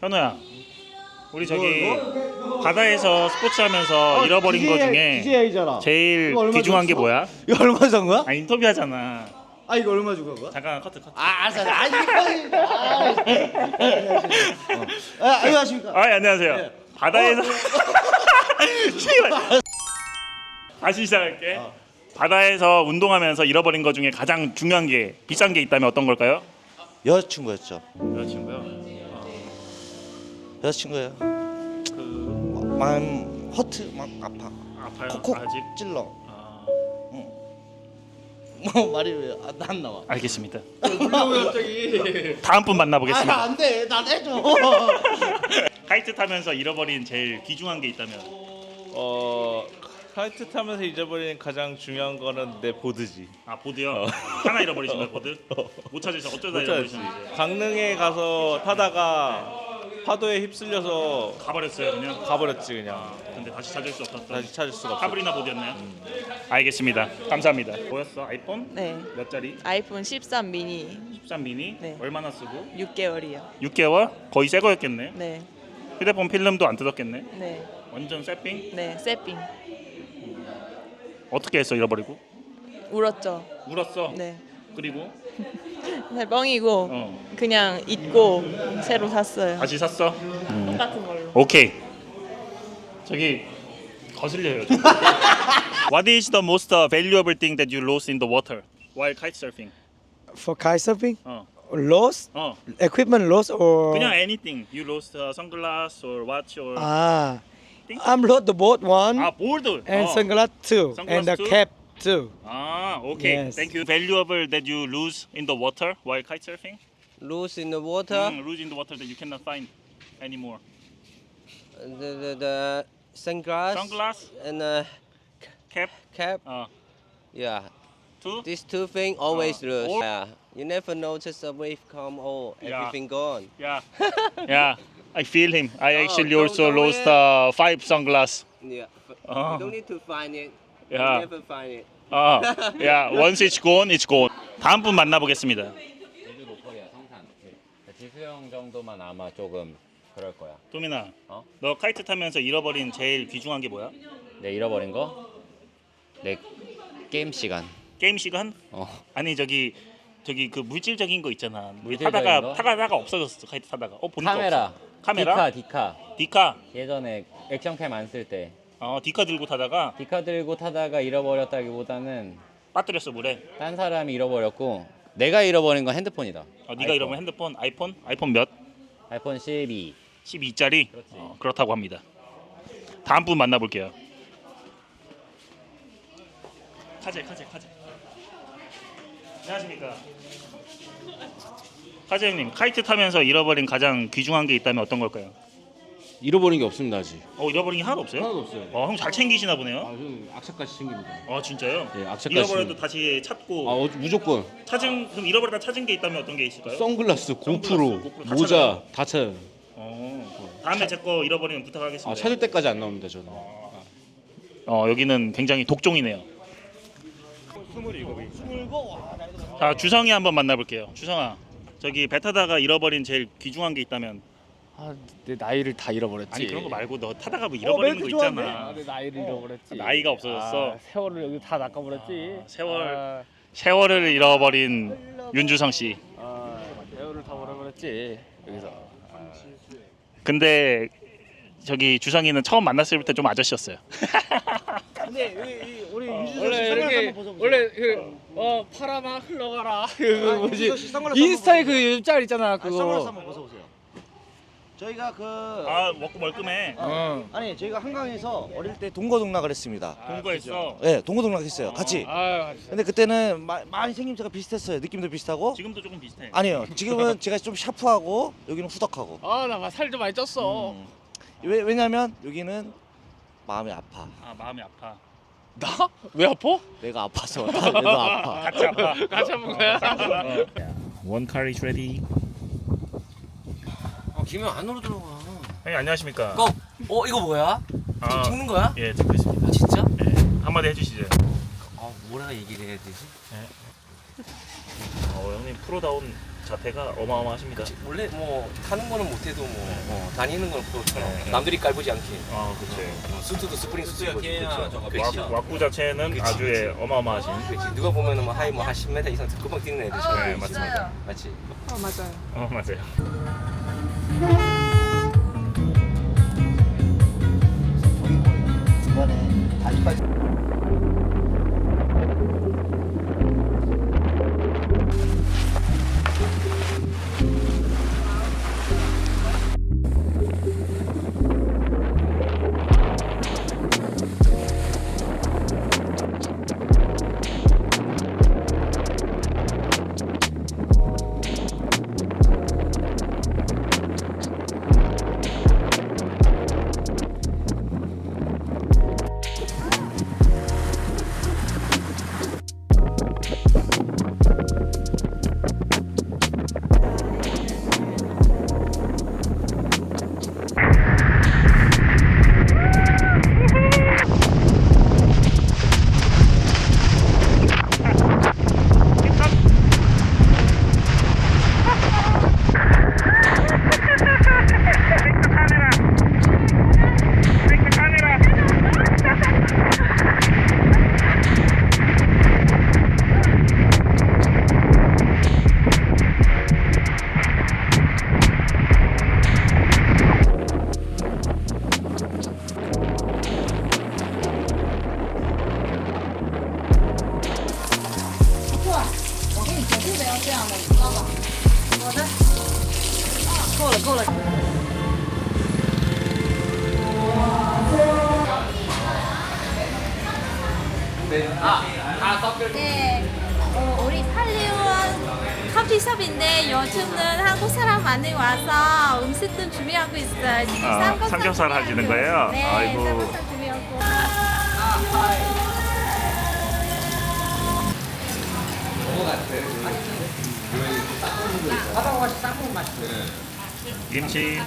현우야, 우리 저기 바다에서 스포츠 하면서 잃어버린 거 중에 DJI잖아. 제일 귀중한 게? 뭐야? 이거 얼마 산 거야? 아 인터뷰하잖아. 아 이거 얼마 주고 한 거야? 잠깐 커트 커트. 아 알았어. 아 이거 아, 아, 안녕하십니까? 아, 예, 안녕하세요. 네. 바다에서 어. 다시 시작할게. 어. 바다에서 운동하면서 잃어버린 것 중에 가장 중요한 게 비싼 게 있다면 어떤 걸까요? 여자친구였죠. 여자친구요. 여자친구예요. 그 마음 허트 막 아파. 아파요. 콕콕 아직. 찔러. 아, 뭐 말이 왜안 나와? 알겠습니다. 물론 갑자기. 다음 분 만나보겠습니다. 아, 안 돼. 난 해줘. 카이트 타면서 잃어버린 제일 귀중한 게 있다면 어 카이트 타면서 잊어버리는 가장 중요한 거는 내 보드지. 아 보드요. 하나 잃어버리신 거예요 보드? 못 찾으셔 어쩌다 못 찾았지. 잃어버리셨는지 강릉에 가서 타다가 파도에 휩쓸려서 가버렸어요 그냥. 가버렸지 그냥. 아, 근데 다시 찾을 수 없었던. 다시 찾을 수가 없어. 카브리나 보드였나요? 알겠습니다. 감사합니다. 뭐였어? 아이폰? 네. 몇 짜리? 아이폰 13 미니 13 미니? 네. 얼마나 쓰고? 6개월이요. 6개월? 거의 새 거였겠네. 네. 휴대폰 필름도 안 뜯었겠네. 네. 완전 세핑? 네. 세핑. 어떻게 했어 잃어버리고? 울었죠. 울었어. 네. 그리고 네, 뻥이고 어 그냥 잊고 새로 샀어요. 다시 샀어. 똑같은 걸로. 오케이. 저기 거슬려요. 좀. What is the most uh, valuable thing that you lost in the water while kite surfing? For kitesurfing, 어, lost 어. equipment lost or 그냥 anything. You lost uh, sunglass or watch or ah, thing? I'm lost the boat one 아 보드. and 어. sunglass two Sunglass and the too? cap too. Ah, okay. Yes. Thank you. Valuable that you lose in the water while kite surfing? lose in the water. Mm, lose in the water that you cannot find anymore. The, the, the sunglass Sunglass, and uh, cap, cap. uh, Yeah, two. these two things always Uh, lose. Yeah, you never notice a wave come. Oh, Yeah. everything gone. Yeah, yeah. I feel him. I Oh, actually also lost uh, five sunglasses. Yeah, Oh. you don't need to find it. Yeah. Never find it. 아, yeah. Once it's gone, it's gone. 다음 분 만나보겠습니다. 제주도 코리아 성산 지수형 정도만 아마 조금 그럴 거야. 도민아, 어? 너 카이트 타면서 잃어버린 제일 귀중한 게 뭐야? 내 잃어버린 거? 내 게임 시간. 게임 시간? 어. 아니 저기 저기 그 물질적인 거 있잖아. 물질적인 타다가 거? 타다가 없어졌어 카이트 타다가. 어 보니까 카메라. 없어. 카메라? 디카 디카. 디카. 예전에 액션캠 안 쓸 때 어 디카 들고 타다가 디카 들고 타다가 잃어버렸다기보다는 빠뜨렸어 물에. 딴 사람이 잃어버렸고 내가 잃어버린 건 핸드폰이다. 어, 네가 아이폰. 이러면 핸드폰 아이폰 아이폰 몇? 아이폰 12. 12짜리. 그렇지. 어, 그렇다고 합니다. 다음 분 만나볼게요. 카제 카제 카제. 안녕하십니까. 카제 형님 카이트 타면서 잃어버린 가장 귀중한 게 있다면 어떤 걸까요? 잃어버린 게 없습니다 아직. 어 잃어버린 게 하나도 없어요? 하나도 없어요. 어 형 잘 챙기시나 보네요. 아, 저는 악착같이 챙깁니다. 아 진짜요? 예, 악착같이. 잃어버려도 다시 찾고 아, 어, 무조건 찾은 그럼 잃어버리다 찾은 게 있다면 어떤 게 있을까요? 선글라스, 고프로, 고프로 다 모자 찾아요? 다 찾아요. 어, 다음에 제 거 잃어버리면 부탁하겠습니다. 아, 찾을 때까지 안 나옵니다 저는. 어 여기는 굉장히 독종이네요. 자 주성이 한번 만나볼게요. 주성아, 저기 배 타다가 잃어버린 제일 귀중한 게 있다면 아, 내 나이를 다 잃어버렸지. 아니 그런 거 말고 너 타다가 뭐 잃어버리는 거 아, 있잖아. 내 나이를 잃어버렸지. 나이가 없어졌어. 아, 세월을 여기 다 낚아버렸지. 아, 세월. 아, 세월을 잃어버린 윤주성 씨. 아, 세월을 다 버려버렸지. 여기서. 아, 근데 저기 주성이는 처음 만났을 때 좀 아저씨였어요. 근데 이- 이- 우리 어, 윤주선 씨 원래 선글라스 이렇게 한번 벗어보세요. 원래 그 어, 파라마 흘러가라. 그 아, 뭐지? 씨 한번 인스타에. 그 짤 있잖아. 아, 선글라스 그거. 한번 벗어보세요. 저희가 그 아 먹고 멀끔해. 어. 아니 저희가 한강에서 어릴 때 동거동락을 했습니다. 동거했어. 네, 동거동락했어요. 같이. 아, 근데 그때는 마- 많이 생김새가 비슷했어요. 느낌도 비슷하고. 지금도 조금 비슷해. 아니요. 지금은 제가 좀 샤프하고 여기는 후덕하고. 아, 나살 좀 많이 쪘어. 음. 왜 왜냐면 여기는 마음이 아파. 아 마음이 아파. 나? 왜 아파? 내가 아파서 내가 아파. 같이 아파. 같이 아픈 거야? One car is ready. 아, 김영 안으로 들어가. 형님 안녕하십니까? 어, 어 이거 뭐야? 아, 찍는 거야? 예 듣고 있습니다. 아 진짜? 예 한마디 해주시죠. 아 뭐라 얘기를 해야 되지? 어 형님 프로다운 자태가 어마어마하십니다. 원래 뭐 타는 거는 못해도 뭐 어, 다니는 건또 네. 남들이 깔보지 않게. 아, 그치. 어, 수트도 스프링 수트고 그렇죠. 왁- 왁구 자체는 그치, 아주 예, 어마어마하신. 그렇지. 누가 보면은 뭐 하이 뭐 한 10m 이상 금방 뛰는 애들처럼. 네, 맞습니다. 맞지. 어 맞아요. 어, 맞아요. 중간 네, 어, 우리 팔리원 커피숍인데 요즘은 한국 사람 많이 와서 음식도 준비하고 있어요. 지금 아, 삼겹살 삼겹살 준비하고 하시는 있어요. 거예요? 네, 아이고. 삼겹살 준비하고. 김치.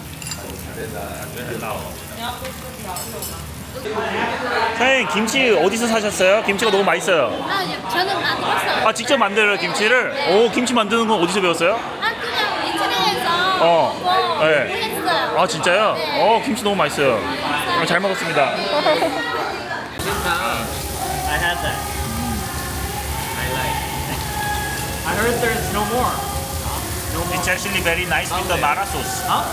사장님 김치 어디서 사셨어요? 김치가 너무 맛있어요. 아, 저는 만들었어요. 아 직접 만들어요 김치를? 오 김치 만드는 건 어디서 배웠어요? 아, 그냥 인터넷에서 어. 보고 네. 했어요. 아 진짜요? 네. 어 김치 너무 맛있어요. 어, 잘 먹었습니다. I had that. I like. I heard there's no more. It's actually very nice with the mara sauce. Huh?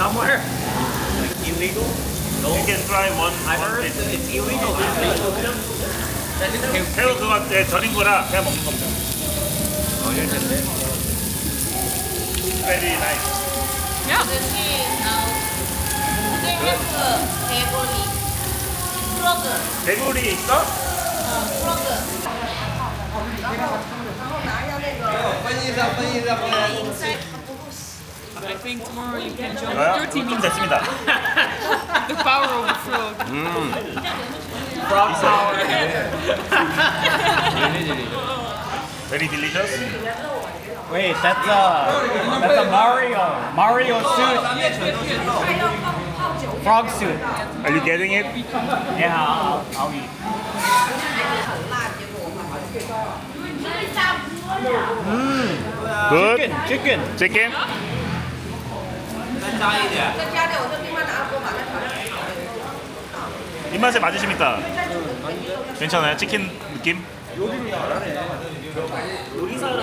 Somewhere. Illegal? You can try one. I one heard bit. it's illegal. 새우 그거 예, 절인 거라 그냥 먹는 겁니다. Very nice. 대구리 있어? 저요? 좀 됐습니다. Frog power. Very delicious. Wait, that's a that's a Mario Mario suit. Frog suit. Are you getting it? Yeah, I'll, I'll eat. Good. Chicken, chicken. Chicken. 입맛에 맞으십니까? 괜찮아요? 치킨 느낌? 요리사를